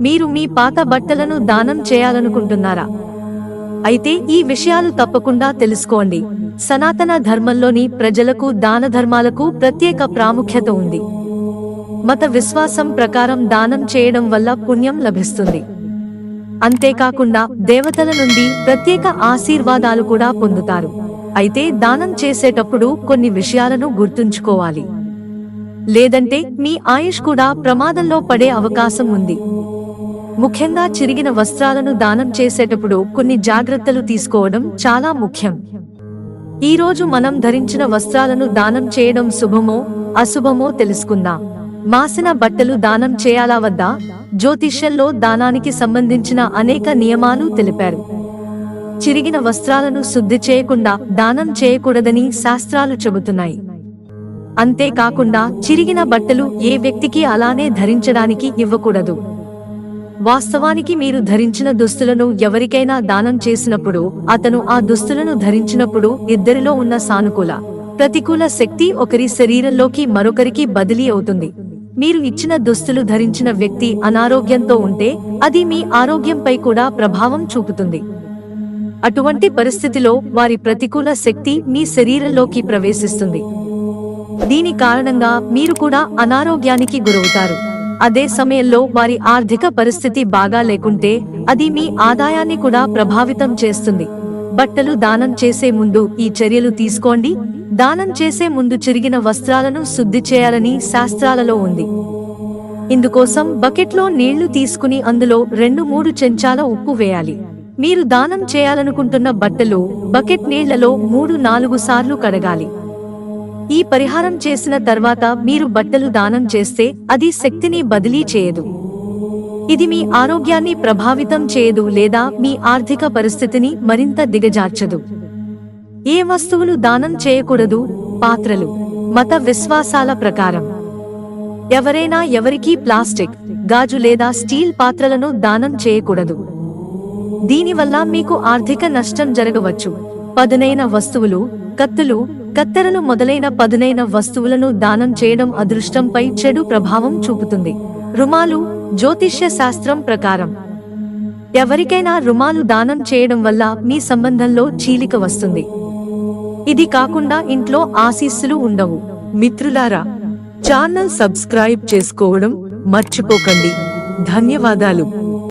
మీరు మీ పాత బట్టలను దానం చేయాలనుకుంటున్నారా? అయితే ఈ విషయాలు తప్పకుండా తెలుసుకోండి. సనాతన ధర్మంలోని ప్రజలకు దాన ధర్మాలకు ప్రత్యేక ప్రాముఖ్యత ఉంది. మత విశ్వాసం ప్రకారం దానం చేయడం వల్ల పుణ్యం లభిస్తుంది. అంతేకాకుండా దేవతల నుండి ప్రత్యేక ఆశీర్వాదాలు కూడా పొందుతారు. అయితే దానం చేసేటప్పుడు కొన్ని విషయాలను గుర్తుంచుకోవాలి. లేదంటే మీ ఆయుష్ కూడా ప్రమాదంలో పడే అవకాశం ఉంది. ముఖ్యంగా చిరిగిన వస్త్రాలను దానం చేసేటప్పుడు కొన్ని జాగ్రత్తలు తీసుకోవడం చాలా ముఖ్యం. ఈ రోజు మనం ధరించిన వస్త్రాలను దానం చేయడం శుభమో అశుభమో తెలుసుకుందాం. మాసిన బట్టలు దానం చేయాలా వద్దా? జ్యోతిష్యంలో దానానికి సంబంధించిన అనేక నియమాలు తెలిపారు. చిరిగిన వస్త్రాలను శుద్ధి చేయకుండా దానం చేయకూడదని శాస్త్రాలు చెబుతున్నాయి. అంతేకాకుండా చిరిగిన బట్టలు ఏ వ్యక్తికి అలానే ధరించడానికి ఇవ్వకూడదు. వాస్తవానికి మీరు ధరించిన దుస్తులను ఎవరికైనా దానం చేసినప్పుడు అతను ఆ దుస్తులను ధరించినప్పుడు ఇద్దరిలో ఉన్న సానుకూల ప్రతికూల శక్తి ఒకరి శరీరంలోకి మరొకరికి బదిలీ అవుతుంది. మీరు ఇచ్చిన దుస్తులు ధరించిన వ్యక్తి అనారోగ్యంతో ఉంటే అది మీ ఆరోగ్యంపై కూడా ప్రభావం చూపుతుంది. అటువంటి పరిస్థితిలో వారి ప్రతికూల శక్తి మీ శరీరంలోకి ప్రవేశిస్తుంది. దీని కారణంగా మీరు కూడా అనారోగ్యానికి గురవుతారు. అదే సమయంలో వారి ఆర్థిక పరిస్థితి బాగా లేకుంటే అది మీ ఆదాయాన్ని కూడా ప్రభావితం చేస్తుంది. బట్టలు దానం చేసే ముందు ఈ చర్యలు తీసుకోండి. దానం చేసే ముందు చిరిగిన వస్త్రాలను శుద్ధి చేయాలని శాస్త్రాలలో ఉంది. ఇందుకోసం బకెట్లో నీళ్ళు తీసుకుని అందులో రెండు మూడు చెంచాల ఉప్పు వేయాలి. మీరు దానం చేయాలనుకుంటున్న బట్టలు బకెట్ నీళ్ళలో మూడు నాలుగు సార్లు కడగాలి. ఈ పరిహారం చేసిన తర్వాత మీరు బట్టలు దానం చేస్తే అది శక్తిని బదిలీ చేయదు. ఇది మీ ఆరోగ్యాన్ని ప్రభావితం చేయదు లేదా మీ ఆర్థిక పరిస్థితిని మరింత దిగజార్చదు. ఏ వస్తువులు దానం చేయకూడదు? పాత్రలు. మత విశ్వాసాల ప్రకారం. ఎవరైనా ఎవరికీ ప్లాస్టిక్ గాజు లేదా స్టీల్ పాత్రలను దానం చేయకూడదు. దీనివల్ల మీకు ఆర్థిక నష్టం జరగవచ్చు. పదునైన వస్తువులు కత్తులు కత్తెరను మొదలైన పదునైన వస్తువులను దానం చేయడం అదృష్టంపై చెడు ప్రభావం చూపుతుంది. రుమాలు జ్యోతిష్య శాస్త్రం ప్రకారం. ఎవరికైనా రుమాలు దానం చేయడం వల్ల మీ సంబంధంలో చీలిక వస్తుంది. ఇది కాకుండా ఇంట్లో ఆశీస్సులు ఉండవు. మిత్రులారా ఛానల్ సబ్స్క్రైబ్ చేసుకోవడం మర్చిపోకండి. ధన్యవాదాలు.